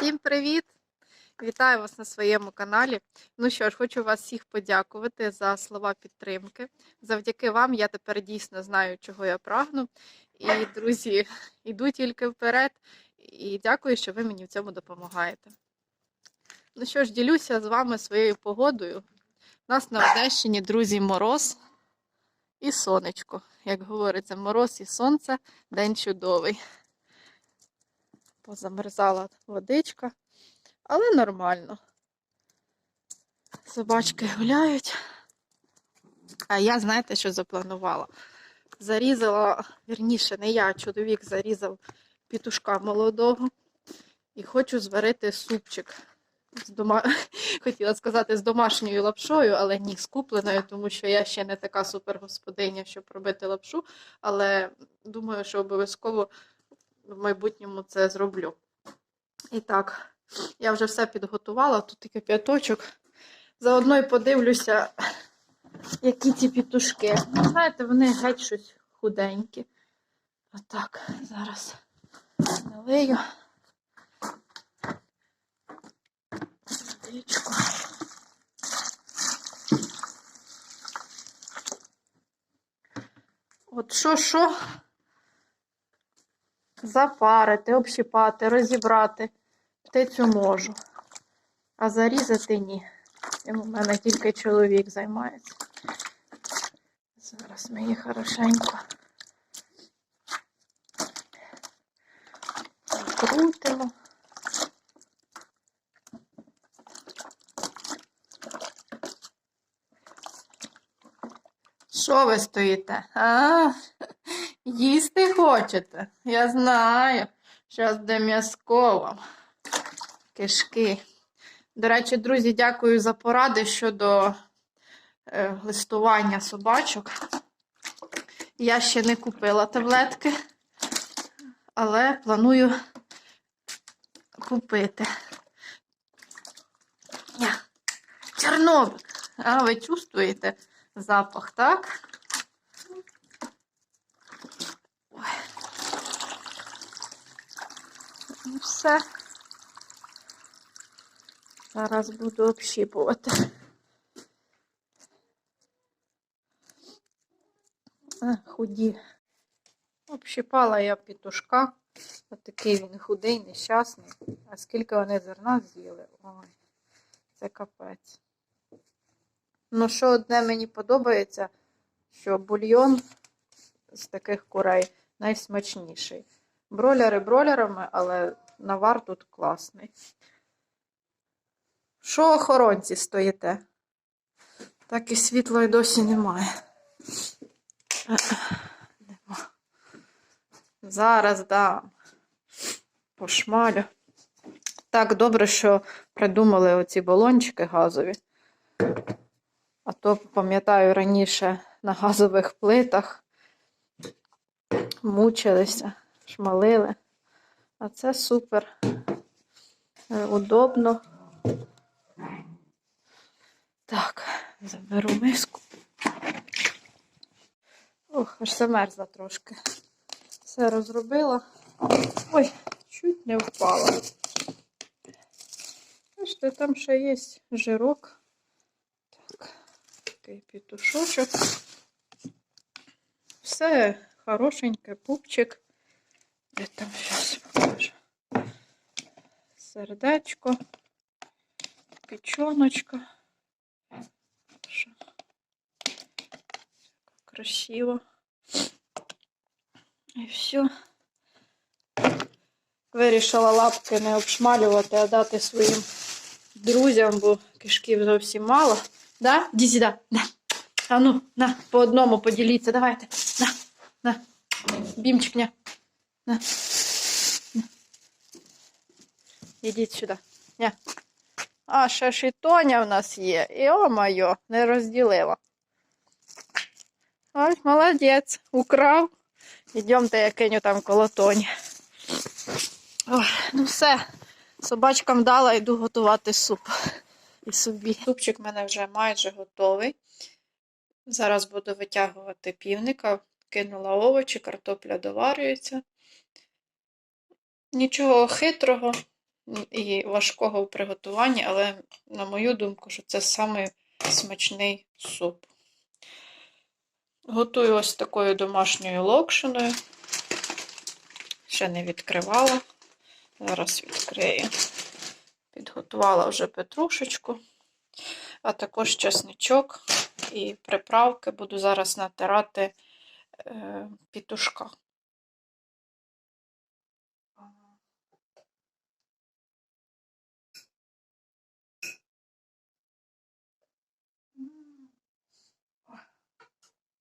Всім привіт! Вітаю вас на своєму каналі. Ну що ж, хочу вас всіх подякувати за слова підтримки. Завдяки вам я тепер дійсно знаю, чого я прагну. І, друзі, йду тільки вперед. І дякую, що ви мені в цьому допомагаєте. Ну що ж, ділюся з вами своєю погодою. У нас на Одещині, друзі, мороз і сонечко. Як говориться, мороз і сонце, день чудовий позамерзала водичка, але нормально. Собачки гуляють. А я, знаєте, що запланувала? Зарізала, вірніше, не я, а чоловік зарізав пітушка молодого і хочу зварити супчик. З дома... Хотіла сказати з домашньою лапшою, але ні, з купленою, тому що я ще не така супергосподиня, щоб робити лапшу. Але думаю, що обов'язково в майбутньому це зроблю. І так, я вже все підготувала, тут тільки п'яточок. Заодно і подивлюся, які ці пітушки. Знаєте, вони геть щось худенькі. Отак, зараз налию. Водичку. От що, що? Запарити, общипати, розібрати. Птицю можу. А зарізати ні. Цим у мене тільки чоловік займається. Зараз ми її хорошенько крутимо. Що ви стоїте? А, їсти хочете? Я знаю. Зараз де м'язко вам. Кишки. До речі, друзі, дякую за поради щодо е, листування собачок. Я ще не купила таблетки, але планую купити. Чорнобик. А ви чувствуєте запах, так? Ну, все. Зараз буду общіпувати. Худі. Общипала я пітушка. Отакий він худий, нещасний. А скільки вони зерна з'їли? Ой, це капець. Ну, що одне мені подобається, що бульйон з таких курей найсмачніший. Бройлери бройлерами, але навар тут класний. Що охоронці стоїте? Так і світла й досі немає. Нема. Зараз дам. Пошмалю. Так добре, що придумали оці балончики газові. А то, пам'ятаю, раніше на газових плитах мучилися, шмалили. А це супер е, удобно. Так, заберу миску. Ох, аж замерзла трошки. Все розробила. Ой, чуть не впала. Бачите, там ще є жирок. Так, такий пітушочок. Все хорошеньке, пупчик. Де там зараз покажу. Сердечко, печеночка. Що? Красиво. І все. Вирішила лапки не обшмалювати, а дати своїм друзям, бо кишків зовсім мало. Да? Іди сюди. Да. А ну, на, по одному поділіться. Давайте. На, на. Бімчик, на. Ідіть сюди. Ня. А, ще ж і Тоня в нас є. І о-майо, не розділила. Ой, молодець, украв. Йдемте, я киню там коло Тоні. Ой, ну все, собачкам дала, йду готувати суп. І собі. Супчик в мене вже майже готовий. Зараз буду витягувати півника, кинула овочі, картопля доварюється. Нічого хитрого, і важкого в приготуванні, але, на мою думку, що це самий смачний суп. Готую ось такою домашньою локшиною. Ще не відкривала. Зараз відкрию. Підготувала вже петрушечку, а також чесничок і приправки буду зараз натирати е, пітушка.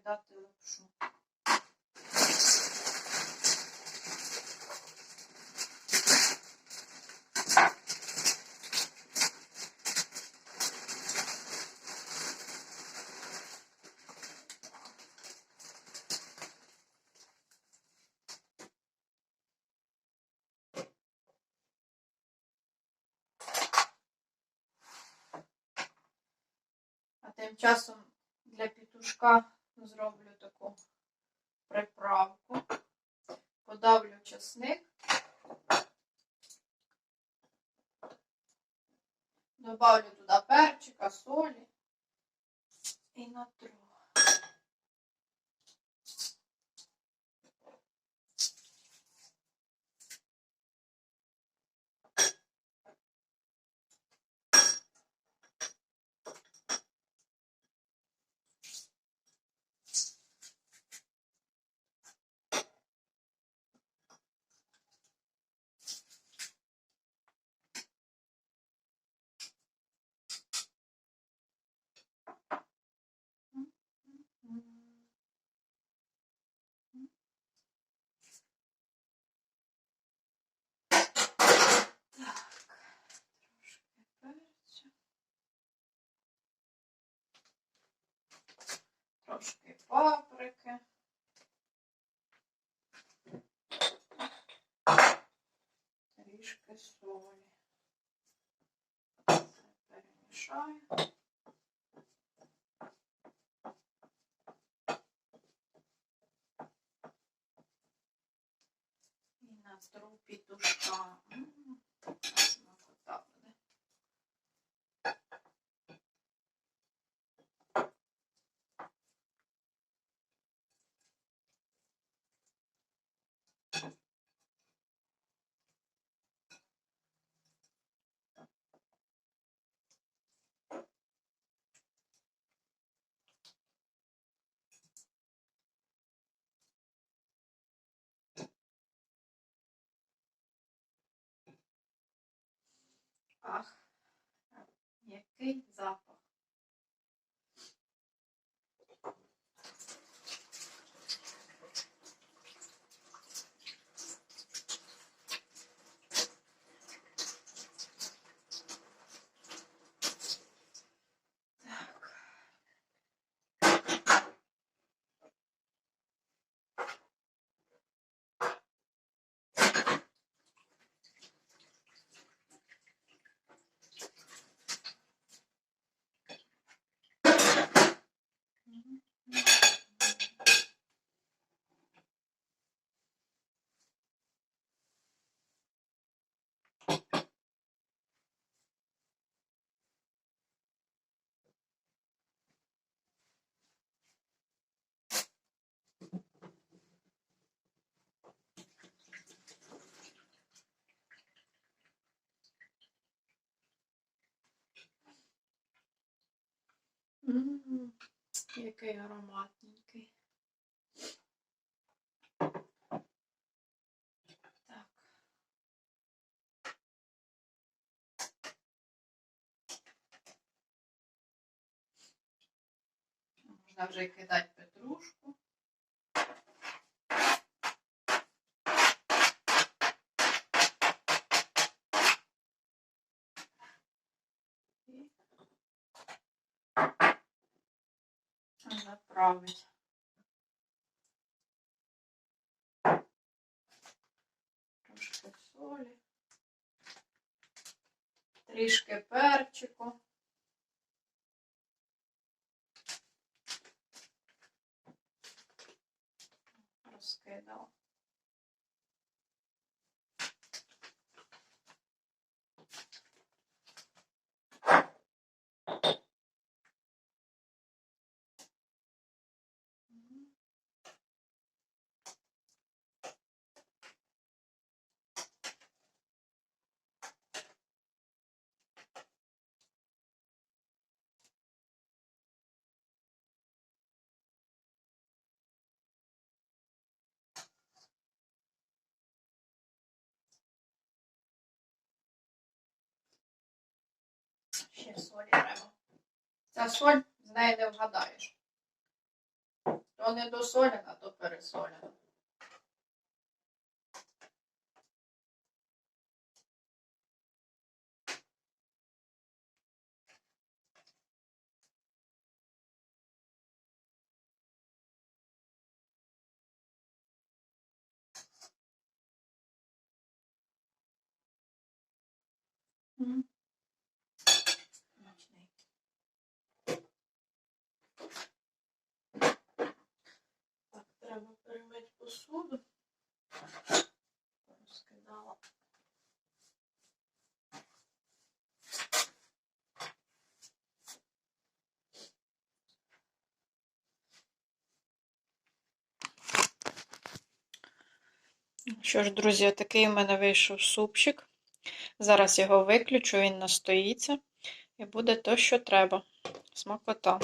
кидати лапшу. Тим часом для пітушка зроблю таку приправку. Подавлю чесник. Добавлю туди перчика, солі і натру. Так, трошки перцю. Трошки паприки. Трішки солі. Все перемішаю. І натру пітушка. М, така смакота буде. Ах, який запах. Який ароматненький. Так. Можна вже кидати петрушку. Заправити. Трошки солі. Трішки перчику. Розкидала. Ще солі треба. Ця соль з неї не вгадаєш. То не досолена, то пересолена. Мгм. Смачний. Так, треба перемити посуду. Розкидала. Що ж, друзі, такий у мене вийшов супчик. Зараз його виключу, він настоїться. І буде то, що треба. Смакота.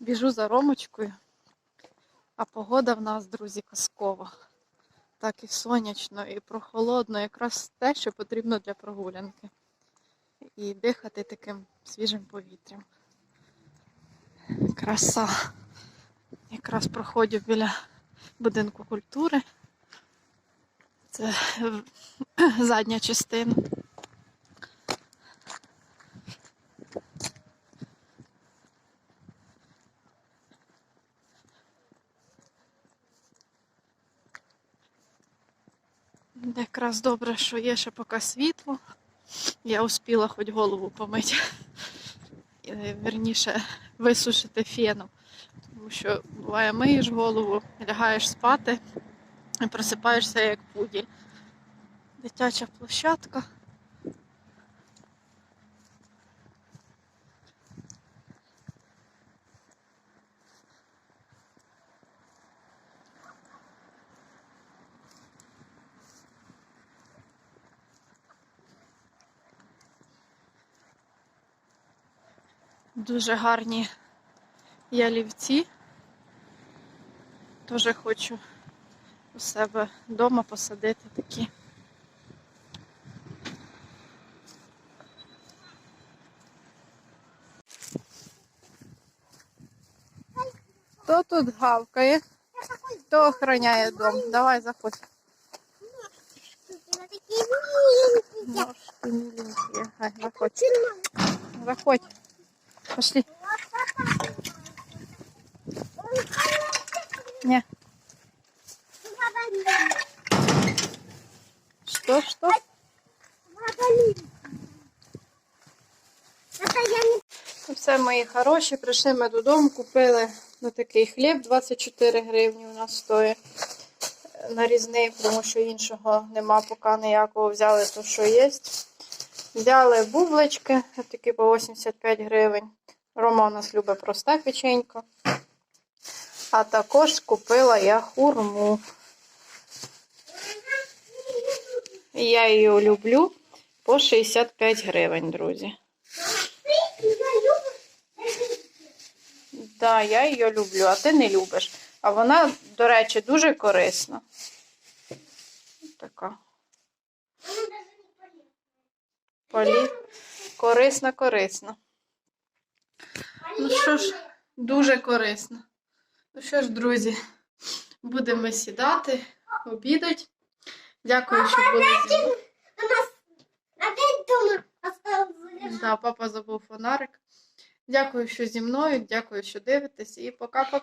Біжу за ромочкою, а погода в нас, друзі, казкова. Так і сонячно, і прохолодно, якраз те, що потрібно для прогулянки. І дихати таким свіжим повітрям. Краса. Якраз проходжу біля будинку культури. Це задня частина. Якраз добре, що є ще поки світло. Я успіла хоч голову помити. Е, Вірніше, висушити феном. Тому що буває, миєш голову, лягаєш спати і просипаєшся як пуділь. Дитяча площадка. Дуже гарні ялівці. Теж хочу у себе вдома посадити такі. Хто тут гавкає? Хто охороняє дом? Давай заходь. Ножки миленькие. Ай, заходь. Заходь. Пошли. Не. Что, что? Ну, Все, мої хороші, прийшли ми додому, купили ну, такий хліб, 24 гривні у нас стоїть е, нарізний, тому що іншого нема поки ніякого. Взяли то, що є. Взяли бублички, такі по 85 гривень. Рома у нас любить проста печенька. А також купила я хурму. Я її люблю по 65 гривень, друзі. Да, я її люблю, а ти не любиш. А вона, до речі, дуже корисна. Така. Полі... Корисна, корисна. Ну що ж, дуже корисно. Ну що ж, друзі, будемо сідати, обідати. Дякую, що були зі мною. Да, папа забув фонарик. Дякую, що зі мною. Дякую, що дивитесь. І пока-пока.